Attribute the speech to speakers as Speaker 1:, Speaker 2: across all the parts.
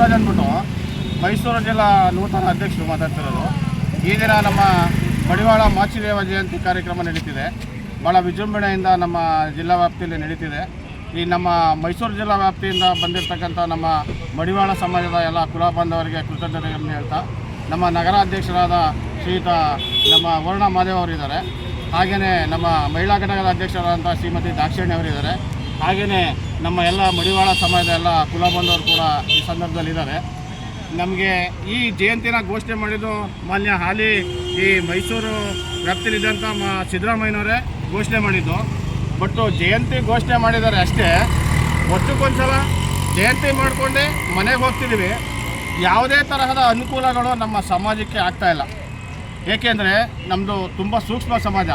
Speaker 1: ಹೆಸರು ಅಂದ್ಬಿಟ್ಟು ಮೈಸೂರು ಜಿಲ್ಲಾ ನೂತನ ಅಧ್ಯಕ್ಷರು ಮಾತಾಡ್ತಿರೋದು. ಈ ದಿನ ನಮ್ಮ ಮಡಿವಾಳ ಮಾಚಿದೇವ ಜಯಂತಿ ಕಾರ್ಯಕ್ರಮ ನಡೀತಿದೆ. ಭಾಳ ವಿಜೃಂಭಣೆಯಿಂದ ನಮ್ಮ ಜಿಲ್ಲಾ ವ್ಯಾಪ್ತಿಯಲ್ಲಿ ನಡೀತಿದೆ. ಈ ನಮ್ಮ ಮೈಸೂರು ಜಿಲ್ಲಾ ವ್ಯಾಪ್ತಿಯಿಂದ ಬಂದಿರತಕ್ಕಂಥ ನಮ್ಮ ಮಡಿವಾಳ ಸಮಾಜದ ಎಲ್ಲ ಕುಲ ಬಾಂಧವರಿಗೆ ಕೃತಜ್ಞತೆಗಳನ್ನು ಹೇಳ್ತಾ, ನಮ್ಮ ನಗರಾಧ್ಯಕ್ಷರಾದ ಶ್ರೀಯುತ ನಮ್ಮ ವರುಣ ಮಾದೇವ್ ಅವರಿದ್ದಾರೆ. ಹಾಗೆಯೇ ನಮ್ಮ ಮಹಿಳಾ ಘಟಕದ ಅಧ್ಯಕ್ಷರಾದಂಥ ಶ್ರೀಮತಿ ದಾಕ್ಷಿಣ್ಯ ಅವರಿದ್ದಾರೆ. ಹಾಗೆಯೇ ನಮ್ಮ ಎಲ್ಲ ಮಡಿವಾಳ ಸಮಾಜದ ಎಲ್ಲ ಕುಲ ಬಂದವರು ಕೂಡ ಈ ಸಂದರ್ಭದಲ್ಲಿದ್ದಾರೆ ನಮಗೆ ಈ ಜಯಂತಿನ ಘೋಷಣೆ ಮಾಡಿದ್ದು ಮಾನ್ಯ ಹಾಲಿ ಈ ಮೈಸೂರು ವ್ಯಾಪ್ತಿಯಲ್ಲಿದ್ದಂಥ ಮ ಸಿದ್ದರಾಮಯ್ಯನವರೇ ಘೋಷಣೆ ಮಾಡಿದ್ದು. ಬಟ್ಟು ಜಯಂತಿ ಘೋಷಣೆ ಮಾಡಿದ್ದಾರೆ ಅಷ್ಟೇ. ವರ್ಷಕ್ಕೊಂದ್ಸಲ ಜಯಂತಿ ಮಾಡಿಕೊಂಡೆ ಮನೆಗೆ ಹೋಗ್ತಿದ್ದೀವಿ. ಯಾವುದೇ ತರಹದ ಅನುಕೂಲಗಳು ನಮ್ಮ ಸಮಾಜಕ್ಕೆ ಆಗ್ತಾಯಿಲ್ಲ ಏಕೆಂದರೆ ನಮ್ಮದು ತುಂಬ ಸೂಕ್ಷ್ಮ ಸಮಾಜ.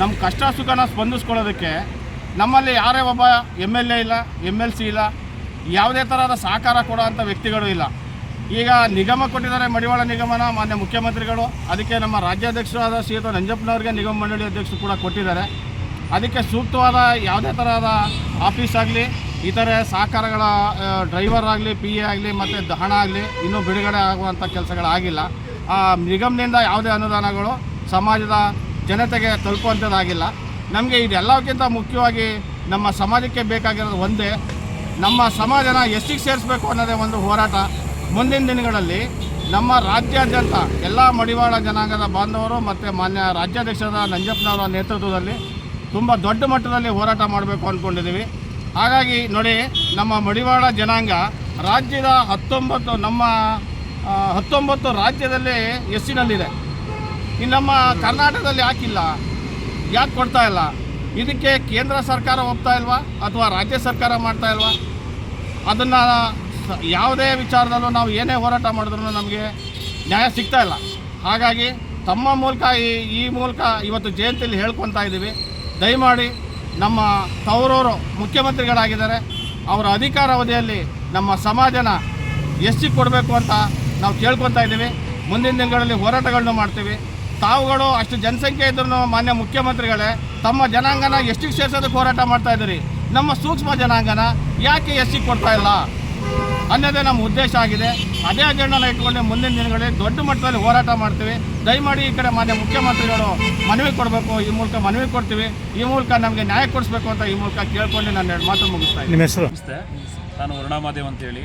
Speaker 1: ನಮ್ಮ ಕಷ್ಟ ಸುಖನ ಸ್ಪಂದಿಸ್ಕೊಳ್ಳೋದಕ್ಕೆ ನಮ್ಮಲ್ಲಿ ಯಾರೇ ಒಬ್ಬ ಎಂ ಎಲ್ ಎ ಇಲ್ಲ ಎಂ ಎಲ್ ಸಿ ಇಲ್ಲ, ಯಾವುದೇ ಥರದ ಸಹಕಾರ ಕೊಡೋವಂಥ ವ್ಯಕ್ತಿಗಳು ಇಲ್ಲ. ಈಗ ನಿಗಮ ಕೊಟ್ಟಿದ್ದಾರೆ ಮಡಿವಾಳ ನಿಗಮನ ಮಾನ್ಯ ಮುಖ್ಯಮಂತ್ರಿಗಳು. ಅದಕ್ಕೆ ನಮ್ಮ ರಾಜ್ಯಾಧ್ಯಕ್ಷರಾದ ಶ್ರೀಯುತ ನಂಜಪ್ಪನವ್ರಿಗೆ ನಿಗಮ ಮಂಡಳಿ ಅಧ್ಯಕ್ಷರು ಕೂಡ ಕೊಟ್ಟಿದ್ದಾರೆ. ಅದಕ್ಕೆ ಸೂಕ್ತವಾದ ಯಾವುದೇ ಥರದ ಆಫೀಸ್ ಆಗಲಿ, ಇತರೆ ಸಹಕಾರಗಳ ಡ್ರೈವರ್ ಆಗಲಿ, ಪಿ ಎ ಆಗಲಿ, ಮತ್ತು ಹಣ ಆಗಲಿ, ಇನ್ನೂ ಬಿಡುಗಡೆ ಆಗುವಂಥ ಕೆಲಸಗಳಾಗಿಲ್ಲ. ಆ, ನಿಗಮದಿಂದ ಯಾವುದೇ ಅನುದಾನಗಳು ಸಮಾಜದ ಜನತೆಗೆ ತಲುಪುವಂಥದ್ದಾಗಿಲ್ಲ. ನಮಗೆ ಇದೆಲ್ಲಕ್ಕಿಂತ ಮುಖ್ಯವಾಗಿ ನಮ್ಮ ಸಮಾಜಕ್ಕೆ ಬೇಕಾಗಿರೋದು ಒಂದೇ. ನಮ್ಮ ಸಮಾಜನ ಎಷ್ಟಿಗೆ ಸೇರಿಸಬೇಕು ಅನ್ನೋದೇ ಒಂದು ಹೋರಾಟ. ಮುಂದಿನ ದಿನಗಳಲ್ಲಿ ನಮ್ಮ ರಾಜ್ಯಾದ್ಯಂತ ಎಲ್ಲ ಮಡಿವಾಳ ಜನಾಂಗದ ಬಾಂಧವರು ಮತ್ತು ಮಾನ್ಯ ರಾಜ್ಯಾಧ್ಯಕ್ಷರ ನಂಜಪ್ಪನವರ ನೇತೃತ್ವದಲ್ಲಿ ತುಂಬ ದೊಡ್ಡ ಮಟ್ಟದಲ್ಲಿ ಹೋರಾಟ ಮಾಡಬೇಕು ಅಂದ್ಕೊಂಡಿದ್ದೀವಿ ಹಾಗಾಗಿ ನೋಡಿ, ನಮ್ಮ ಮಡಿವಾಳ ಜನಾಂಗ ರಾಜ್ಯದ ಹತ್ತೊಂಬತ್ತು, ನಮ್ಮ ಹತ್ತೊಂಬತ್ತು ರಾಜ್ಯದಲ್ಲಿ ಎಸ್ಸಿನಲ್ಲಿದೆ. ಇನ್ನು ನಮ್ಮ ಕರ್ನಾಟಕದಲ್ಲಿ ಯಾಕಿಲ್ಲ ಯಾಕೆ ಕೊಡ್ತಾ ಇಲ್ಲ? ಇದಕ್ಕೆ ಕೇಂದ್ರ ಸರ್ಕಾರ ಒಪ್ತಾ ಇಲ್ವಾ? ಅಥವಾ ರಾಜ್ಯ ಸರ್ಕಾರ ಮಾಡ್ತಾ ಇಲ್ವಾ? ಅದನ್ನು ಯಾವುದೇ ವಿಚಾರದಲ್ಲೂ ನಾವು ಏನೇ ಹೋರಾಟ ಮಾಡಿದ್ರೂ ನಮಗೆ ನ್ಯಾಯ ಸಿಗ್ತಾ ಇಲ್ಲ. ಹಾಗಾಗಿ ತಮ್ಮ ಮೂಲಕ ಈ ಈ ಮೂಲಕ ಇವತ್ತು ಜಯಂತಿಯಲ್ಲಿ ಹೇಳ್ಕೊತಾ ಇದ್ದೀವಿ. ದಯಮಾಡಿ ನಮ್ಮ ತವರೂರು ಮುಖ್ಯಮಂತ್ರಿಗಳಾಗಿದ್ದಾರೆ, ಅವರ ಅಧಿಕಾರಾವಧಿಯಲ್ಲಿ ನಮ್ಮ ಸಮಾಜನ ಎಸ್ಸಿ ಕೊಡಬೇಕು ಅಂತ ನಾವು ಕೇಳ್ಕೊತಾ ಇದ್ದೀವಿ. ಮುಂದಿನ ದಿನಗಳಲ್ಲಿ ಹೋರಾಟಗಳನ್ನು ಮಾಡ್ತೀವಿ. ತಾವುಗಳು ಅಷ್ಟು ಜನಸಂಖ್ಯೆ ಇದ್ರೂ ಮಾನ್ಯ ಮುಖ್ಯಮಂತ್ರಿಗಳೇ ತಮ್ಮ ಜನಾಂಗನ ಎಷ್ಟಿಗೆ ಸೇರಿಸೋದಕ್ಕೆ ಹೋರಾಟ ಮಾಡ್ತಾ ಇದ್ದೀರಿ? ನಮ್ಮ ಸೂಕ್ಷ್ಮ ಜನಾಂಗನ ಯಾಕೆ ಎಷ್ಟಿಗೆ ಕೊಡ್ತಾ ಇಲ್ಲ? ಅನ್ನೋದೇ ನಮ್ಮ ಉದ್ದೇಶ ಆಗಿದೆ. ಅದೇ ಅಜೆಂಡನ ಇಟ್ಕೊಂಡು ಮುಂದಿನ ದಿನಗಳಲ್ಲಿ ದೊಡ್ಡ ಮಟ್ಟದಲ್ಲಿ ಹೋರಾಟ ಮಾಡ್ತೀವಿ. ದಯಮಾಡಿ ಈ ಕಡೆ ಮಾನ್ಯ ಮುಖ್ಯಮಂತ್ರಿಗಳು ಮನವಿ ಕೊಡಬೇಕು ಈ ಮೂಲಕ ಮನವಿ ಕೊಡ್ತೀವಿ. ಈ ಮೂಲಕ ನಮಗೆ ನ್ಯಾಯ ಕೊಡಿಸ್ಬೇಕು ಅಂತ ಈ ಮೂಲಕ ಕೇಳ್ಕೊಂಡು ನಾನು ಎರಡು ಮಾತು ಮುಗಿಸ್ತಾ ಇದ್ದೀನಿ.
Speaker 2: ನಿಮ್ಮ ಹೆಸರು?
Speaker 3: ನಮಸ್ತೆ. ನಾನು ವರುಣಾಮಾದೇವ್ ಅಂತೇಳಿ.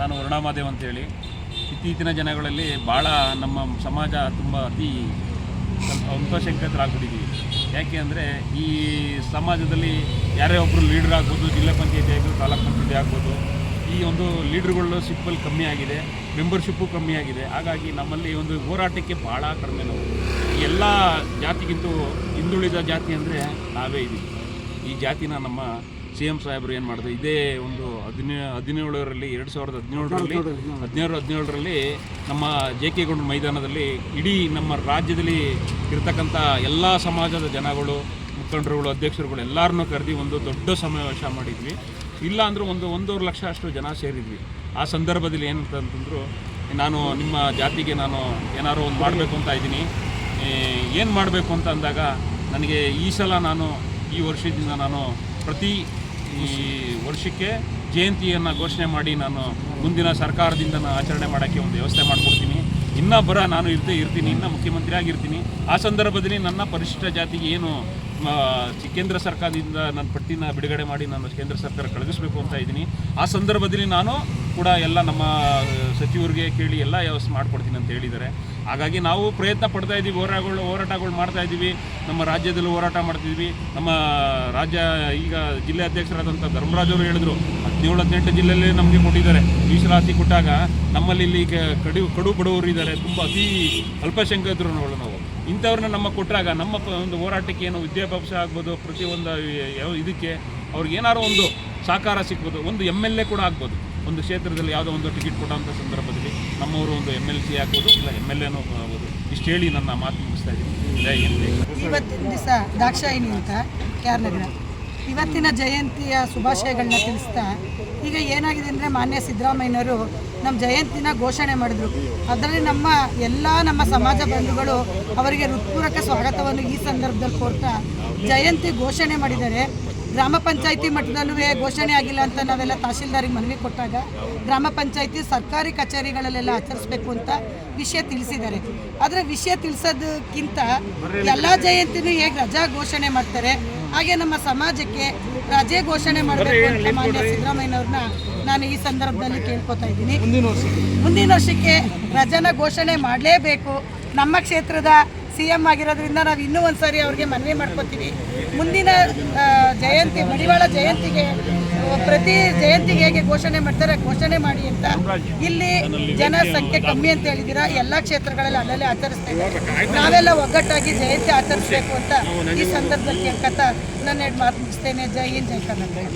Speaker 3: ನಾನು ವರುಣಾಮಾದೇವ್ ಅಂತೇಳಿ. ಇತ್ತೀಚಿನ ಜನಗಳಲ್ಲಿ ಭಾಳ ನಮ್ಮ ಸಮಾಜ ತುಂಬ ಅತಿ ಸ್ವಲ್ಪ ಯಾಕೆ ಅಂದರೆ ಈ ಸಮಾಜದಲ್ಲಿ ಯಾರೇ ಒಬ್ಬರು ಲೀಡರ್ ಆಗ್ಬೋದು, ಜಿಲ್ಲಾ ಪಂಚಾಯತಿ ಆಗ್ಬೋದು, ತಾಲೂಕು ಪಂಚಾಯತಿ ಆಗ್ಬೋದು, ಈ ಒಂದು ಲೀಡ್ರುಗಳು ಸಿಪ್ಪಲ್ಲಿ ಕಮ್ಮಿ ಆಗಿದೆ ಮೆಂಬರ್ಶಿಪ್ಪು ಕಮ್ಮಿ ಆಗಿದೆ. ಹಾಗಾಗಿ ನಮ್ಮಲ್ಲಿ ಒಂದು ಹೋರಾಟಕ್ಕೆ ಭಾಳ ಕಡಿಮೆ ನಾವು. ಎಲ್ಲ ಜಾತಿಗಿಂತೂ ಹಿಂದುಳಿದ ಜಾತಿ ಅಂದರೆ ನಾವೇ ಇದ್ದೀವಿ ಈ ಜಾತಿನ ನಮ್ಮ ಸಿ ಎಂ ಸಾಹೇಬರು ಏನು ಮಾಡಿದ್ರು ಇದೇ ಒಂದು ಹದಿನೇ, ಹದಿನೇಳರಲ್ಲಿ, ಎರಡು ಸಾವಿರದ ಹದಿನೇಳರಲ್ಲಿ ಹದಿನೇಳು ಹದಿನೇಳರಲ್ಲಿ ನಮ್ಮ ಜೆ ಕೆ ಗೌಡ ಮೈದಾನದಲ್ಲಿ ಇಡೀ ನಮ್ಮ ರಾಜ್ಯದಲ್ಲಿ ಇರತಕ್ಕಂಥ ಎಲ್ಲ ಸಮಾಜದ ಜನಗಳು, ಮುಖಂಡರುಗಳು, ಅಧ್ಯಕ್ಷರುಗಳು ಎಲ್ಲರನ್ನೂ ಕರೆದು ಒಂದು ದೊಡ್ಡ ಸಮಾವೇಶ ಮಾಡಿದ್ವಿ. ಇಲ್ಲ ಅಂದರೂ ಒಂದು ಒಂದೂವರೆ ಲಕ್ಷ ಅಷ್ಟು ಜನ ಸೇರಿದ್ವಿ. ಆ ಸಂದರ್ಭದಲ್ಲಿ ಏನಂತಂತಂದ್ರು, ನಾನು ನಿಮ್ಮ ಜಾತಿಗೆ ನಾನು ಏನಾದ್ರು ಒಂದು ಮಾಡಬೇಕು ಅಂತ ಇದ್ದೀನಿ. ಏನು ಮಾಡಬೇಕು ಅಂತ ಅಂದಾಗ, ನನಗೆ ಈ ಸಲ ನಾನು ಈ ವರ್ಷದಿಂದ ನಾನು ಪ್ರತಿ ಈ ವರ್ಷಕ್ಕೆ ಜಯಂತಿಯನ್ನು ಘೋಷಣೆ ಮಾಡಿ ನಾನು ಮುಂದಿನ ಸರ್ಕಾರದಿಂದ ನಾನು ಆಚರಣೆ ಮಾಡೋಕ್ಕೆ ಒಂದು ವ್ಯವಸ್ಥೆ ಮಾಡಿಕೊಡ್ತೀನಿ. ಇನ್ನೂ ಬರ ನಾನು ಇರ್ತೇ ಇರ್ತೀನಿ, ಇನ್ನೂ ಮುಖ್ಯಮಂತ್ರಿ ಆಗಿರ್ತೀನಿ. ಆ ಸಂದರ್ಭದಲ್ಲಿ ನನ್ನ ಪರಿಶಿಷ್ಟ ಜಾತಿಗೆ ಏನು ಕೇಂದ್ರ ಸರ್ಕಾರದಿಂದ ನನ್ನ ಪಟ್ಟಿನ ಬಿಡುಗಡೆ ಮಾಡಿ ನಾನು ಕೇಂದ್ರ ಸರ್ಕಾರ ಕಳುಹಿಸಬೇಕು ಅಂತ ಇದ್ದೀನಿ. ಆ ಸಂದರ್ಭದಲ್ಲಿ ನಾನು ಕೂಡ ಎಲ್ಲ ನಮ್ಮ ಸಚಿವರಿಗೆ ಕೇಳಿ ಎಲ್ಲ ವ್ಯವಸ್ಥೆ ಮಾಡಿಕೊಡ್ತೀನಿ ಅಂತ ಹೇಳಿದ್ದಾರೆ. ಹಾಗಾಗಿ ನಾವು ಪ್ರಯತ್ನ ಪಡ್ತಾ ಇದ್ದೀವಿ, ಹೋರಾಟಗಳು ಹೋರಾಟಗಳು ಮಾಡ್ತಾ ಇದ್ದೀವಿ. ನಮ್ಮ ರಾಜ್ಯದಲ್ಲೂ ಹೋರಾಟ ಮಾಡ್ತಿದ್ವಿ. ನಮ್ಮ ರಾಜ್ಯ ಈಗ ಜಿಲ್ಲೆ ಅಧ್ಯಕ್ಷರಾದಂಥ ಧರ್ಮರಾಜ್ ಅವರು ಹೇಳಿದ್ರು, ಹದಿನೇಳು, ಹದಿನೆಂಟು ಜಿಲ್ಲೆಯಲ್ಲಿ ನಮಗೆ ಕೊಟ್ಟಿದ್ದಾರೆ. ಮೀಸಲಾತಿ ಕೊಟ್ಟಾಗ ನಮ್ಮಲ್ಲಿ ಈಗ ಕಡು ಕಡು ಬಡವರು ಇದ್ದಾರೆ. ತುಂಬ ಅತಿ ಅಲ್ಪಸಂಖ್ಯಾತರು ನಾವು. ಇಂಥವ್ರನ್ನ ನಮ್ಮ ಕೊಟ್ಟಾಗ ನಮ್ಮ ಒಂದು ಹೋರಾಟಕ್ಕೆ ಏನು ವಿದ್ಯಾಭ್ಯಾಸ ಆಗ್ಬೋದು ಪ್ರತಿಯೊಂದು ಯಾವ, ಇದಕ್ಕೆ ಅವ್ರಿಗೆ ಏನಾದ್ರು ಒಂದು ಸಹಕಾರ ಸಿಗ್ಬೋದು, ಒಂದು ಎಂ ಎಲ್ ಎ ಕೂಡ ಆಗ್ಬೋದು. ಒಂದು ಕ್ಷೇತ್ರದಲ್ಲಿ ಯಾವುದೋ ಒಂದು ಟಿಕೆಟ್ ಕೊಟ್ಟಂಥ ಸಂದರ್ಭದಲ್ಲಿ ನಮ್ಮವರು ಒಂದು ಎಂ ಎಲ್ ಸಿ ಆಗ್ಬೋದು ಇಲ್ಲ ಎಂ ಎಲ್ ಎನೂ ಆಗ್ಬೋದು. ಇಷ್ಟು ಹೇಳಿ ನನ್ನ ಮಾತು ಮುಗಿಸ್ತಾ ಇದ್ದೀನಿ.
Speaker 4: ಇವತ್ತಿನ ದಿವಸ ದಾಕ್ಷಾಯಿಣಿ ಅಂತ ಕೆ ಇವತ್ತಿನ ಜಯಂತಿಯ ಶುಭಾಶಯಗಳನ್ನ ತಿಳಿಸ್ತಾ, ಈಗ ಏನಾಗಿದೆ ಅಂದರೆ ಮಾನ್ಯ ಸಿದ್ದರಾಮಯ್ಯನವರು ನಮ್ಮ ಜಯಂತಿನ ಘೋಷಣೆ ಮಾಡಿದ್ರು. ಅದರಲ್ಲಿ ನಮ್ಮ ಎಲ್ಲ ನಮ್ಮ ಸಮಾಜ ಬಂಧುಗಳು ಅವರಿಗೆ ಹೃತ್ಪೂರ್ವಕ ಸ್ವಾಗತವನ್ನು ಈ ಸಂದರ್ಭದಲ್ಲಿ ಕೋರ್ತಾ ಜಯಂತಿ ಘೋಷಣೆ ಮಾಡಿದ್ದಾರೆ. ಗ್ರಾಮ ಪಂಚಾಯಿತಿ ಮಟ್ಟದಲ್ಲೂ ಘೋಷಣೆ ಆಗಿಲ್ಲ ಅಂತ ನಾವೆಲ್ಲ ತಹಶೀಲ್ದಾರಿಗೆ ಮನವಿ ಕೊಟ್ಟಾಗ ಗ್ರಾಮ ಪಂಚಾಯಿತಿ ಸರ್ಕಾರಿ ಕಚೇರಿಗಳಲ್ಲೆಲ್ಲ ಆಚರಿಸ್ಬೇಕು ಅಂತ ವಿಷಯ ತಿಳಿಸಿದ್ದಾರೆ. ಆದರೆ ವಿಷಯ ತಿಳಿಸೋದಕ್ಕಿಂತ ಎಲ್ಲ ಜಯಂತಿನೂ ಹೇಗೆ ರಜಾ ಘೋಷಣೆ ಮಾಡ್ತಾರೆ ಹಾಗೆ ನಮ್ಮ ಸಮಾಜಕ್ಕೆ ರಜೆ ಘೋಷಣೆ ಮಾಡಬೇಕು ಅಂತ ಮಾನ್ಯ ಸಿದ್ದರಾಮಯ್ಯನವ್ರನ್ನ ನಾನು ಈ ಸಂದರ್ಭದಲ್ಲಿ ಕೇಳ್ಕೊತಾ ಇದ್ದೀನಿ.
Speaker 1: ಮುಂದಿನ ವರ್ಷಕ್ಕೆ.
Speaker 4: ರಜನ ವರ್ಷಕ್ಕೆ ರಜಾನ ಘೋಷಣೆ ಮಾಡಲೇಬೇಕು. ನಮ್ಮ ಕ್ಷೇತ್ರದ ಸಿ ಎಂ ಆಗಿರೋದ್ರಿಂದ ನಾವು ಇನ್ನೂ ಒಂದು ಸಾರಿ ಅವ್ರಿಗೆ ಮನವಿ ಮಾಡ್ಕೊತೀವಿ. ಮುಂದಿನ ಜಯಂತಿ, ಮಡಿವಾಳ ಜಯಂತಿಗೆ, ಪ್ರತಿ ಜಯಂತಿಗೆ ಹೇಗೆ ಘೋಷಣೆ ಮಾಡ್ತಾರೆ ಘೋಷಣೆ ಮಾಡಿ ಅಂತ ಇಲ್ಲಿ ಜನ ಸಂಖ್ಯೆ ಕಮ್ಮಿ ಅಂತ ಹೇಳಿದ್ದೀರಾ, ಎಲ್ಲ ಕ್ಷೇತ್ರಗಳಲ್ಲಿ ಅಲ್ಲಲ್ಲೇ ಆಚರಿಸ್ತೇವೆ ನಾವೆಲ್ಲ ಒಗ್ಗಟ್ಟಾಗಿ ಜಯಂತಿ ಆಚರಿಸ್ಬೇಕು ಅಂತ ಈ ಸಂದರ್ಭದಲ್ಲಿ ಕಥ ಎರಡು ಮಾತು ಮುಗಿಸ್ತೇನೆ. ಜೈ ಹಿಂದ್, ಜೈ ಕರ್ನಾಟಕ.